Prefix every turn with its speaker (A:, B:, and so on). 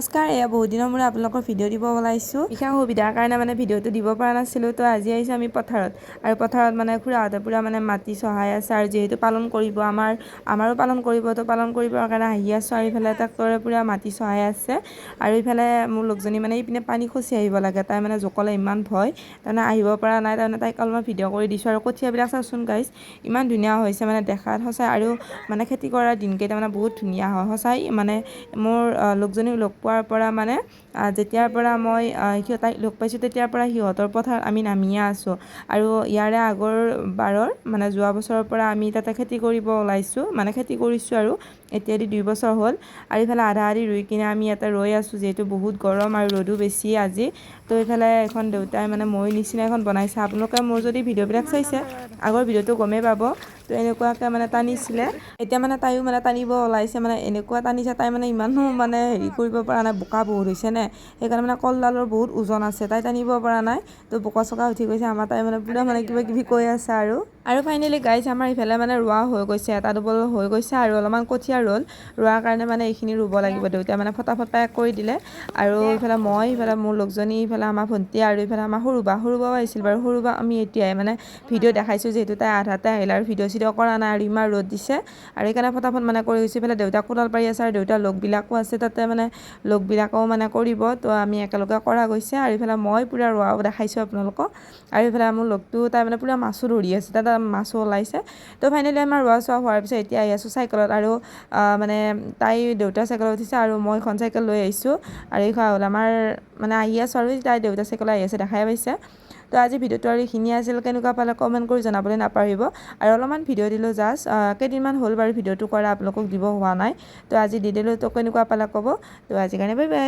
A: নমস্কাৰ, এয়া বহুত দিনৰ মূৰত আপোনালোকৰ ভিডিঅ' দিব ওলাইছোঁ। বিশেষ সুবিধাৰ কাৰণে মানে ভিডিঅ'টো দিব পৰা নাছিলোঁ, তো আজি আহিছোঁ আমি পথাৰত। আৰু পথাৰত মানে খুৰাহঁতে পূৰা মানে মাটি চহাই আছে আৰু যিহেতু পালন কৰিব, আমাৰ, আমাৰো পালন কৰিব, তো পালন কৰিবৰ কাৰণে আহি আছোঁ আৰু ইফালে ট্ৰেক্টৰে পূৰা মাটি চহাই আছে। আৰু ইফালে মোৰ লগজনী মানে ইপিনে পানী খচি আহিব লাগে, তাই মানে জোকলে ইমান ভয়, তাৰমানে আহিব পৰা নাই, তাৰমানে তাইক অলপমান ভিডিঅ' কৰি দিছোঁ। আৰু কঠীয়াবিলাক চাওকচোন গাইছ ইমান ধুনীয়া হৈছে মানে দেখাত, সঁচাই। আৰু মানে খেতি কৰাৰ দিনকেইটা মানে বহুত ধুনীয়া হয়, সঁচাই। মানে মোৰ লোকজনীক লগ পোৱাৰ পৰা মানে যেতিয়াৰ পৰা মই তাইক লগ পাইছোঁ তেতিয়াৰ পৰা সিহঁতৰ পথাৰত আমি নামিয়ে আছোঁ। আৰু ইয়াৰে আগৰ বাৰৰ মানে যোৱা বছৰৰ পৰা আমি তাতে খেতি কৰিব ওলাইছোঁ মানে খেতি কৰিছোঁ আৰু, এতিয়া দি দুই বছৰ হ'ল। আৰু ইফালে আধা আধি ৰুই কিনে আমি ইয়াতে ৰৈ আছোঁ, যিহেতু বহুত গৰম আৰু ৰ'দো বেছি আজি। তো এইফালে এখন দেউতাই মানে মই নিচিনা এখন বনাইছে। আপোনালোকে মোৰ যদি ভিডিঅ'বিলাক চাইছে, আগৰ ভিডিঅ'টো গমেই পাব। তো এনেকুৱাকৈ মানে টানিছিলে। এতিয়া মানে তাইও মানে টানিব ওলাইছে মানে এনেকুৱা টানিছে তাই মানে ইমানো মানে হেৰি কৰিব পৰা নাই, বোকা বহুত হৈছে নে? সেইকাৰণে মানে কলডালৰ বহুত ওজন আছে, তাই টানিব পৰা নাই। তো বোকা চোকা উঠি গৈছে, আমাৰ তাই মানে পূৰা মানে কিবা কিবি কৈ আছে আৰু। আৰু ফাইনেলি গাইজ আমাৰ ইফালে মানে ৰোৱা হৈ গৈছে, এটা ডবল হৈ গৈছে আৰু অলপমান কঠীয়া ৰ'ল। ৰোৱাৰ কাৰণে মানে এইখিনি ৰুব লাগিব, দেউতাই মানে ফটাফট পেক কৰি দিলে। আৰু ইফালে মই, ইফালে মোৰ লগজনী ইফালে আমাৰ ভণ্টি আৰু ইফালে আমাৰ সৰু বা সৰু বাও আহিছিল বাৰু সৰু বা আমি এতিয়াই মানে ভিডিঅ' দেখাইছোঁ, যিহেতু তাই আধাতে আহিলে আৰু ভিডিঅ' চিডিঅ' কৰা নাই আৰু ইমান ৰ'দ দিছে। আৰু সেইকাৰণে ফটাফট মানে কৰি গৈছে ইফালে দেউতাক কোদাল পাৰি আছে আৰু দেউতাৰ লগবিলাকো আছে তাতে মানে লগবিলাকেও মানে কৰিব। তো আমি একেলগে কৰা গৈছে আৰু ইফালে মই পূৰা ৰোৱাও দেখাইছোঁ আপোনালোকক। আৰু ইফালে মোৰ লগটো তাই মানে পূৰা মাছো ধৰি আছে, তাত মাছো ওলাইছে। তো ফাইনেলি আমাৰ ৰোৱা চোৱা হোৱাৰ পিছত এতিয়া আহি আছোঁ চাইকেলত আৰু মানে তাই দেউতাৰ চাইকেলত উঠিছে আৰু মই এখন চাইকেল লৈ আহিছোঁ। আৰু এই হ'ল আমাৰ মানে আহি আছোঁ আৰু তাই দেউতাৰ চাইকেলত আহি আছে দেখাই পাইছে। তো আজি ভিডিঅ'টো আৰু এইখিনিয়ে আছিল, কেনেকুৱা পালে কমেণ্ট কৰি জনাবলৈ নাপাহৰিব। আৰু অলপমান ভিডিঅ' দিলোঁ জাষ্ট কেইদিনমান হ'ল বাৰু ভিডিঅ'টো কৰা আপোনালোকক দিব হোৱা নাই। তো আজি দি দিলোঁ, তো কেনেকুৱা পালে ক'ব। তো আজিৰ কাৰণে বাই বাই